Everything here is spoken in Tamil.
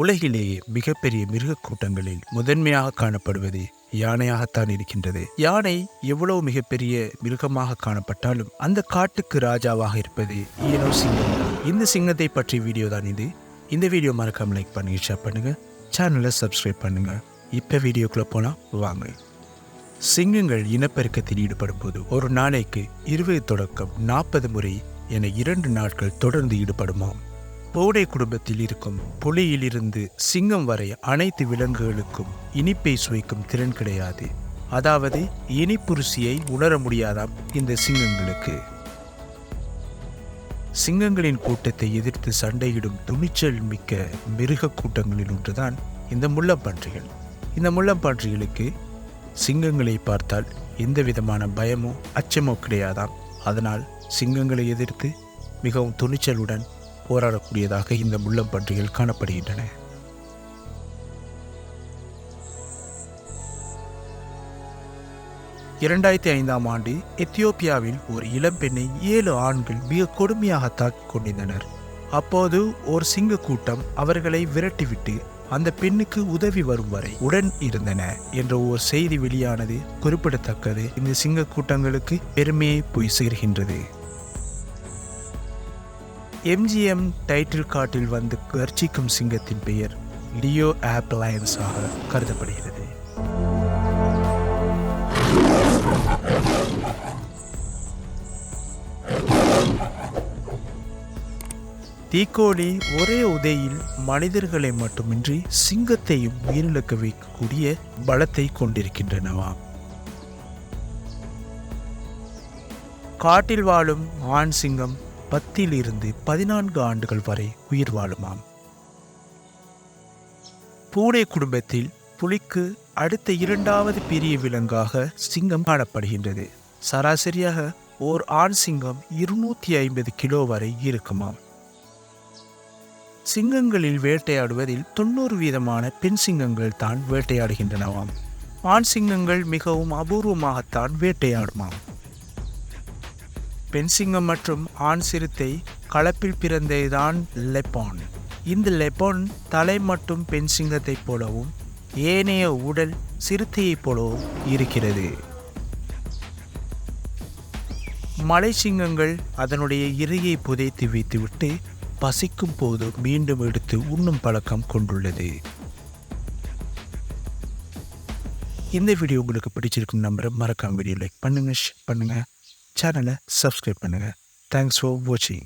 உலகிலேயே மிகப்பெரிய மிருக கூட்டங்களில் முதன்மையாக காணப்படுவது யானையாகத்தான் இருக்கின்றது. யானை எவ்வளவு மிகப்பெரிய மிருகமாக காணப்பட்டாலும் அந்த காட்டுக்கு ராஜாவாக இருப்பது ஈரோ சிங்கம் இந்த சிங்கத்தை பற்றிய வீடியோ தான் இது. இந்த வீடியோ மறக்காம லைக் பண்ணுங்க ஷேர் பண்ணுங்க சேனலை சப்ஸ்கிரைப் பண்ணுங்க. இப்போ வீடியோக்குள்ளே போனால் வாங்க. சிங்கங்கள் இனப்பெருக்கத்தில் ஈடுபடும் போது ஒரு நாளைக்கு இருபது தொடக்கம் நாற்பது முறை என இரண்டு நாட்கள் தொடர்ந்து ஈடுபடுமாம் போடை குடும்பத்தில் இருக்கும் புலியிலிருந்து சிங்கம் வரை அனைத்து விலங்குகளுக்கும் இனிப்பை சுவைக்கும் திறன் கிடையாது. அதாவது இனிப்பு ருசியை உணர முடியாதாம் இந்த சிங்கங்களுக்கு. சிங்கங்களின் கூட்டத்தை எதிர்த்து சண்டையிடும் துணிச்சல் மிக்க மிருக கூட்டங்களில் ஒன்றுதான் இந்த முள்ளம்பன்றிகள். இந்த முள்ளம்பன்றிகளுக்கு சிங்கங்களை பார்த்தால் எந்த விதமான பயமோ அச்சமோ கிடையாதாம். அதனால் சிங்கங்களை எதிர்த்து மிகவும் துணிச்சலுடன் போராடக்கூடியதாக இந்த முள்ளம்பன்றிகள் காணப்படுகின்றன. இரண்டாயிரத்தி ஐந்தாம் ஆண்டு எத்தியோப்பியாவில் ஒரு இளம்பெண்ணை ஏழு ஆண்கள் மிக கொடுமையாக தாக்கிக் கொண்டிருந்தனர். அப்போது ஒரு சிங்க கூட்டம் அவர்களை விரட்டிவிட்டு அந்த பெண்ணுக்கு உதவி வரும் வரை உடன் இருந்தன என்ற ஒரு செய்தி வெளியானது குறிப்பிடத்தக்கது. இந்த சிங்க கூட்டங்களுக்கு பெருமையை போய் சேர்கின்றது. எம்ஜிஎம் டைட்டில் கார்டில் வந்து கர்ச்சிக்கும் சிங்கத்தின் பெயர் லியோ ஆப்லைன்ஸாக கருதப்படுகிறது. தீக்கோழி ஒரே உதையில் மனிதர்களை மட்டுமின்றி சிங்கத்தையும் உயிரிழக்க வைக்கக்கூடிய பலத்தை கொண்டிருக்கின்றனவாம் காட்டில் வாழும் ஆண் சிங்கம் பத்தில் இருந்து பதினான்கு ஆண்டுகள் வரை உயிர் வாழுமாம். பூனை குடும்பத்தில் புலிக்கு அடுத்த இரண்டாவது பெரிய விலங்காக சிங்கம் காணப்படுகின்றது. சராசரியாக ஓர் ஆண் சிங்கம் இருநூத்தி ஐம்பது கிலோ வரை இருக்குமாம். சிங்கங்களில் வேட்டையாடுவதில் தொண்ணூறு வீதமான பெண் சிங்கங்கள் தான் வேட்டையாடுகின்றனவாம். ஆண் சிங்கங்கள் மிகவும் அபூர்வமாகத்தான் வேட்டையாடுமாம். பெண் சிங்கம் மற்றும் ஆண் சிறுத்தை கலப்பில் பிறந்ததுதான் லெப்பான். இந்த லெப்பான் தலை மட்டும் பெண் சிங்கத்தைப் போலவும் ஏனைய உடல் சிறுத்தையைப் போலவும் இருக்கிறது. மலை சிங்கங்கள் அதனுடைய இறையை புதைத்து வைத்துவிட்டு பசிக்கும் போது மீண்டும் எடுத்து உண்ணும் பழக்கம் கொண்டுள்ளது. இந்த வீடியோ உங்களுக்கு பிடிச்சிருக்கும் நம்புறேன். மறக்காம வீடியோ லைக் பண்ணுங்க ஷேர் பண்ணுங்கள் சேனலை சப்ஸ்கிரைப் பண்ணுங்கள் தேங்க்ஸ் ஃபார் வாட்சிங்